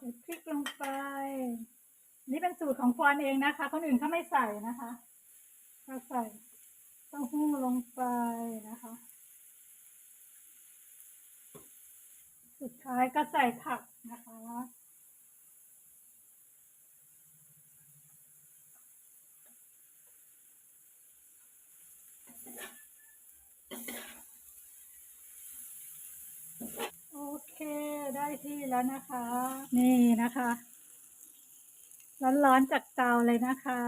ใส่พริกลงไป นี่เป็นสูตรของฟอนเองนะคะ คนอื่นเขาไม่ใส่นะคะก็ใส่เต้าหู้ลงไปนะคะ สุดท้ายก็ใส่ผักนะคะ โอเคได้ที่ แล้วนะคะ นี่นะคะร้อนๆจากเตาเลยนะคะ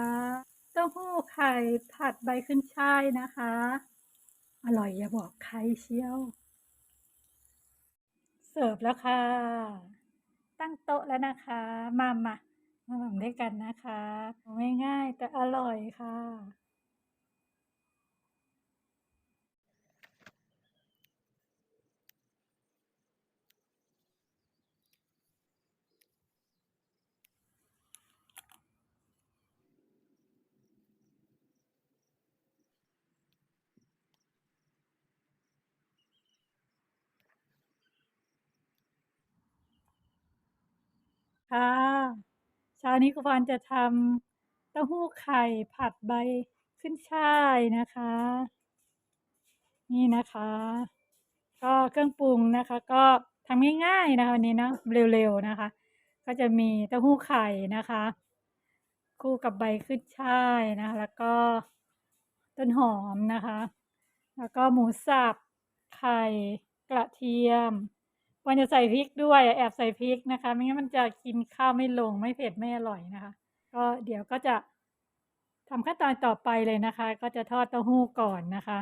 เต้าหู้ไข่ผัดใบขึ้นช่ายนะคะ อร่อยอย่าบอกใครเชียว เสิร์ฟแล้วค่ะ ตั้งโต๊ะแล้วนะคะ มามามาหม่ำด้วยกันนะคะไม่ง่ายแต่อร่อยค่ะ ค่ะเช้านี้คุณพรจะทำเต้าหู้ไข่ผัดใบขึ้นช่ายนะคะ นี่นะคะ ก็เครื่องปรุงนะคะ ก็ทำง่ายๆนะคะวันนี้เนาะเร็วๆนะคะ ก็จะมีเต้าหู้ไข่นะคะ คู่กับใบขึ้นช่ายนะคะ แล้วก็ต้นหอมนะคะ แล้วก็หมูสับไข่กระเทียม ควรจะใส่พริกด้วยแอบใส่พริกนะคะ ไม่งั้นมันจะกินข้าวไม่ลงไม่เผ็ดไม่อร่อยนะคะ ก็เดี๋ยวก็จะทำขั้นตอนต่อไปเลยนะคะ ก็จะทอดเต้าหู้ก่อนนะคะ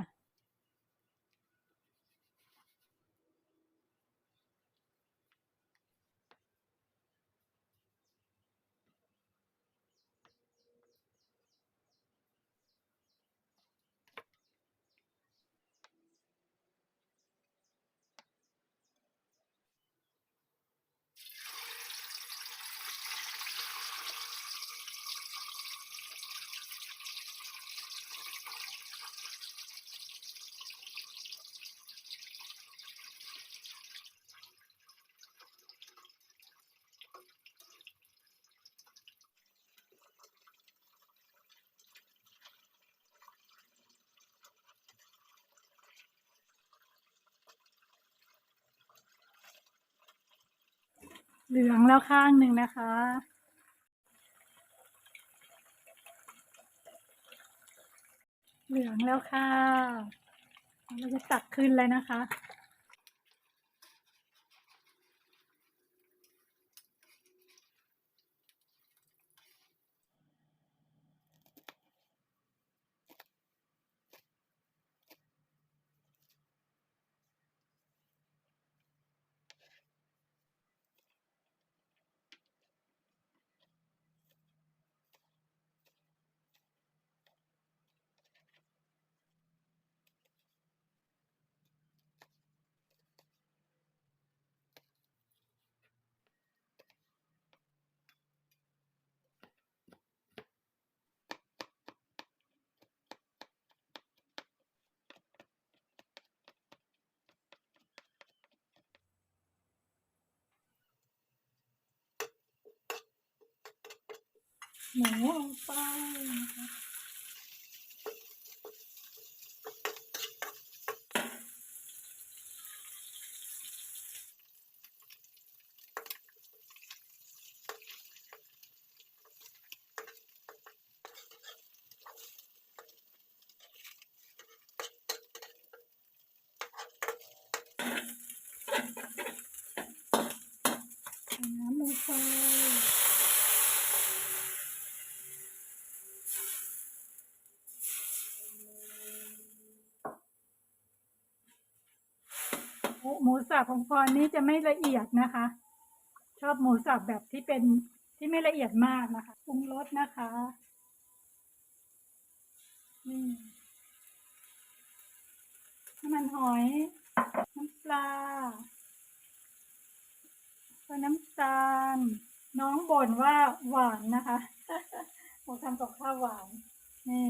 เหลืองแล้วข้างหนึ่งนะคะ เหลืองแล้วค่ะ เราจะตักขึ้นเลยนะคะ หมูลงไปนะคะใส่น้ำลงไป หมู สับของพรนี้จะไม่ละเอียดนะคะ ชอบหมูสับแบบที่เป็นที่ไม่ละเอียดมากนะคะปรุงรสนะคะนี่น้ำมันหอย น้ำปลาก็น้ำตาล น้องบ่นว่าหวานนะคะ ผมทำกับข้าวหวาน นี่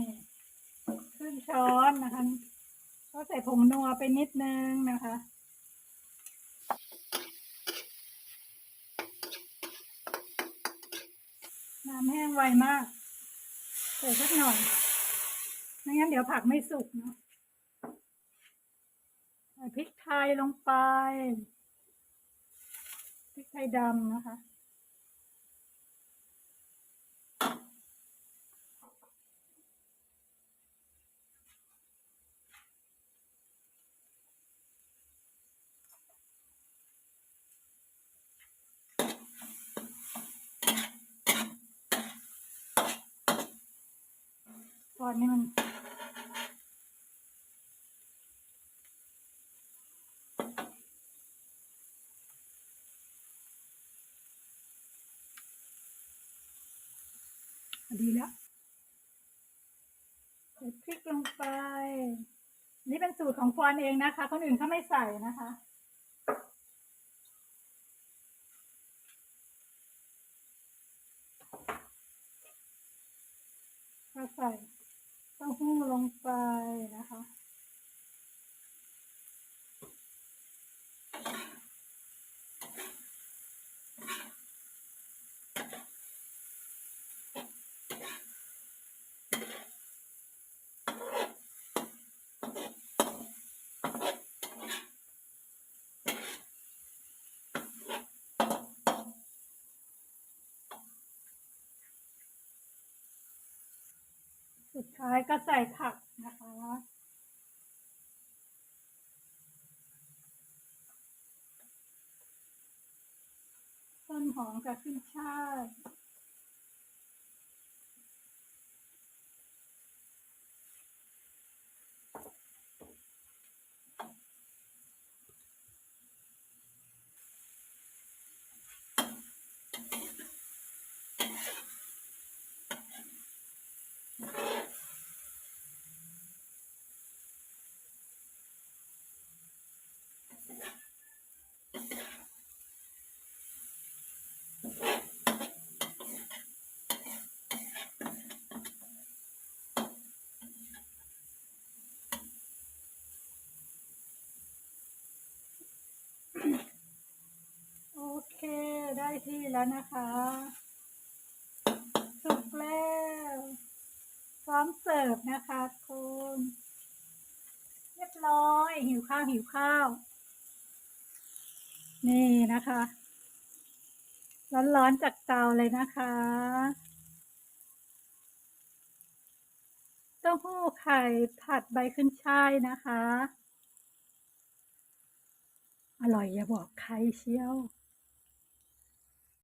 ครึ่งช้อนนะคะ ก็ใส่ผงนัวไปนิดนึงนะคะ น้ำแห้งไวมากใส่สักหน่อย ไม่งั้นเดี๋ยวผักไม่สุกเนาะใส่พริกไทยลงไป พริกไทยดำนะคะ อนนี้มันดีแล้วใส่พริกลงไป นี่เป็นสูตรของฟอนเองนะคะ คนอื่นเขาไม่ใส่นะคะก็ใส่ เต้าหู้ลงไปนะคะ สุดท้ายก็ใส่ผักนะคะ ต้นหอมกับขึ้นช่าย โอเค ได้ที่ แล้วนะคะ สุกแล้ว พร้อมเสิร์ฟนะคะคุณเรียบร้อย หิวข้าวหิวข้าว นี่นะคะ ร้อนๆจากเตาเลยนะคะเต้าหู้ไข่ผัดใบขึ้นช่ายนะคะ อร่อยอย่าบอกใครเชียว